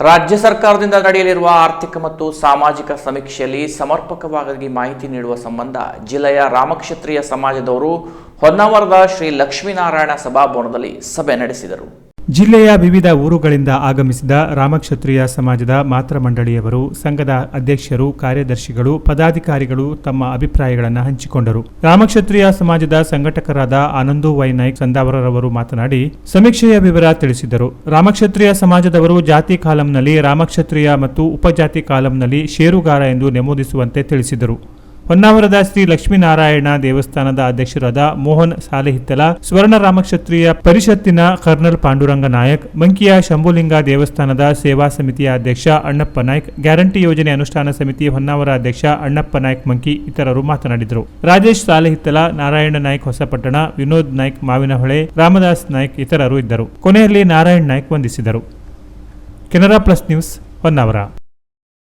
ರಾಜ್ಯ ಸರ್ಕಾರದಿಂದ ನಡೆಯಲಿರುವ ಆರ್ಥಿಕ ಮತ್ತು ಸಾಮಾಜಿಕ ಸಮೀಕ್ಷೆಯಲ್ಲಿ ಸಮರ್ಪಕವಾಗಿ ಮಾಹಿತಿ ನೀಡುವ ಸಂಬಂಧ ಜಿಲ್ಲೆಯ ರಾಮಕ್ಷತ್ರಿಯ ಸಮಾಜದವರು ಹೊನ್ನಾವರದ ಶ್ರೀ ಲಕ್ಷ್ಮೀನಾರಾಯಣ ಸಭಾಭವನದಲ್ಲಿ ಸಭೆ ನಡೆಸಿದರು. ಜಿಲ್ಲೆಯ ವಿವಿಧ ಊರುಗಳಿಂದ ಆಗಮಿಸಿದ ರಾಮಕ್ಷತ್ರಿಯ ಸಮಾಜದ ಮಾತೃ ಮಂಡಳಿಯವರು, ಸಂಘದ ಅಧ್ಯಕ್ಷರು, ಕಾರ್ಯದರ್ಶಿಗಳು, ಪದಾಧಿಕಾರಿಗಳು ತಮ್ಮ ಅಭಿಪ್ರಾಯಗಳನ್ನು ಹಂಚಿಕೊಂಡರು. ರಾಮಕ್ಷತ್ರಿಯ ಸಮಾಜದ ಸಂಘಟಕರಾದ ಆನಂದು ವೈ ನಾಯ್ಕ್ ಸಂದಾವರರವರು ಮಾತನಾಡಿ ಸಮೀಕ್ಷೆಯ ವಿವರ ತಿಳಿಸಿದರು. ರಾಮಕ್ಷತ್ರಿಯ ಸಮಾಜದವರು ಜಾತಿ ಕಾಲಂನಲ್ಲಿ ರಾಮಕ್ಷತ್ರಿಯ ಮತ್ತು ಉಪಜಾತಿ ಕಾಲಂನಲ್ಲಿ ಷೇರುಗಾರ ಎಂದು ನಮೂದಿಸುವಂತೆ ತಿಳಿಸಿದರು. ಹೊನ್ನಾವರದ ಶ್ರೀ ಲಕ್ಷ್ಮೀನಾರಾಯಣ ದೇವಸ್ಥಾನದ ಅಧ್ಯಕ್ಷರಾದ ಮೋಹನ್ ಸಾಲೆಹಿತ್ತಲ ಸ್ವರ್ಣ ರಾಮಕ್ಷತ್ರಿಯ ಪರಿಷತ್ತಿನ ಕರ್ನಲ್ ಪಾಂಡುರಂಗ ನಾಯಕ್, ಮಂಕಿಯ ಶಂಭುಲಿಂಗ ದೇವಸ್ಥಾನದ ಸೇವಾ ಸಮಿತಿಯ ಅಧ್ಯಕ್ಷ ಅಣ್ಣಪ್ಪ ನಾಯ್ಕ್, ಗ್ಯಾರಂಟಿ ಯೋಜನೆ ಅನುಷ್ಠಾನ ಸಮಿತಿ ಹೊನ್ನಾವರ ಅಧ್ಯಕ್ಷ ಅಣ್ಣಪ್ಪ ನಾಯ್ಕ್ ಮಂಕಿ ಇತರರು ಮಾತನಾಡಿದರು. ರಾಜೇಶ್ ಸಾಲೆಹಿತ್ತಲ, ನಾರಾಯಣ ನಾಯ್ಕ್ ಹೊಸಪಟ್ಟಣ, ವಿನೋದ್ ನಾಯ್ಕ್ ಮಾವಿನಹೊಳೆ, ರಾಮದಾಸ್ ನಾಯ್ಕ್ ಇತರರು ಇದ್ದರು. ಕೊನೆಯಲ್ಲಿ ನಾರಾಯಣ್ ನಾಯ್ಕ್ ವಂದಿಸಿದರು. Canara plus news, Honnavar.